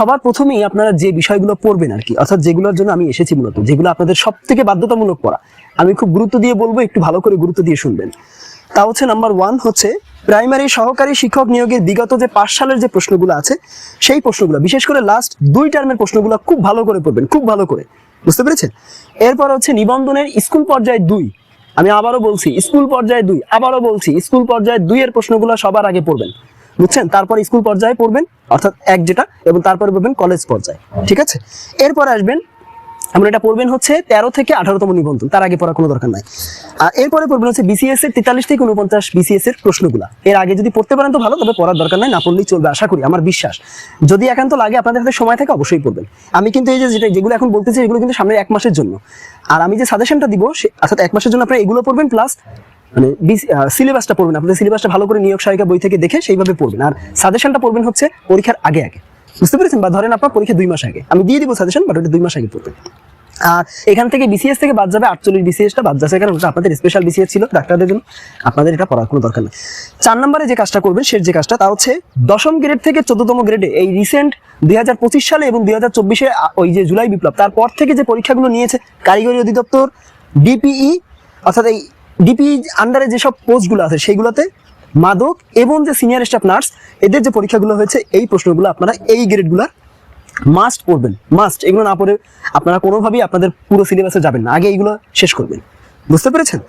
সবার প্রথমেই আপনারা যে বিষয়গুলো পড়বেন আর কি, অর্থাৎ যেগুলোর জন্য আমি এসেছি মূলত, যেগুলো আপনাদের সব থেকে বাধ্যতামূলক পড়া। আমি খুব গুরুত্ব দিয়ে বলব, একটু ভালো করে গুরুত্ব দিয়ে শুনবেন। তা হচ্ছে নাম্বার ওয়ান হচ্ছে প্রাইমারি সহকারী শিক্ষক নিয়োগের বিগত যে পাঁচ সালের যে প্রশ্নগুলো আছে, সেই প্রশ্নগুলো, বিশেষ করে লাস্ট দুই টার্মের প্রশ্নগুলো খুব ভালো করে পড়বেন, খুব ভালো করে। বুঝতে পেরেছেন? এরপর হচ্ছে নিবন্ধনের স্কুল পর্যায়ে দুই। আমি আবারও বলছি, স্কুল পর্যায়ে দুই, আবারও বলছি, স্কুল পর্যায়ে দুই এর প্রশ্নগুলো সবার আগে পড়বেন। বুঝছেন? তারপর স্কুল পর্যায়ে পড়বেন, অর্থাৎ এক যেটা, এবং তারপরে পড়বেন কলেজ পর্যায়ে, ঠিক আছে? এরপর আসবেন, আমরা এটা পড়বেন হচ্ছে তেরো থেকে আঠারোতম নিবন্ধন, তার আগে পড়ার কোনো দরকার নাই। আর এরপরে পড়বেন হচ্ছে বিসিএস এর তেতাল্লিশ থেকে উনপঞ্চাশ বিসিএস এর প্রশ্নগুলো। এর আগে যদি পড়তে পারেন তো ভালো, তবে পড়ার দরকার নাই, না পড়লেই চলবে, আশা করি, আমার বিশ্বাস। যদি একান্ত লাগে, আপনাদের হাতে সময় থাকে, অবশ্যই পড়বেন। আমি কিন্তু এই যে যেটা, যেগুলো এখন বলতেছি, এগুলো কিন্তু সামনের এক মাসের জন্য। আর আমি যে সাজেশনটা দিব অর্থাৎ এক মাসের জন্য আপনারা এগুলো পড়বেন প্লাস মানে সিলেবাসটা পড়বেন। আপনাদের সিলেবাসটা ভালো করে নিয়োগ সহায়িকা বই থেকে দেখে সেইভাবে পড়বেন। আর সাজেশনটা পড়বেন হচ্ছে পরীক্ষার আগে আগে। বুঝতে পেরেছেন? বা ধরেন আপনার পরীক্ষা দুই মাস আগে। আমি দিয়ে দিব সাজেশন বাট ওটা দুই মাস আগে পড়বেন। আর এখান থেকে বিসিএস থেকে বাদ যাবে আটচল্লিশ বিসিএসটা বাদ যাচ্ছে, কারণ ওটা আপনাদের স্পেশাল বিসিএস ছিল ডাক্তারদের জন্য। আপনাদের এটা পড়ার কোনো দরকার নেই। চার নম্বরে যে কাজটা করবেন সে যে কাজটা, তা হচ্ছে দশম গ্রেড থেকে চোদ্দতম গ্রেডে এই রিসেন্ট দুই হাজার পঁচিশ সালে এবং দুই হাজার চব্বিশে ওই যে জুলাই বিপ্লব, তারপর থেকে যে পরীক্ষাগুলো নিয়েছে, কারিগরি অধিদপ্তর ডিপিই অর্থাৎ এই ডিপিই আন্ডারে যেসব পোস্টগুলো আছে সেইগুলোতে মাদক এবং যে সিনিয়র স্টাফ নার্স এদের যে পরীক্ষাগুলো হয়েছে, এই প্রশ্নগুলো আপনারা এই গ্রেডগুলোর মাস্ট পড়বেন মাস্ট এগুলো না পড়ে আপনারা কোনোভাবেই আপনাদের পুরো সিলেবাসে যাবেন না। আগে এইগুলো শেষ করবেন। বুঝতে পেরেছেন?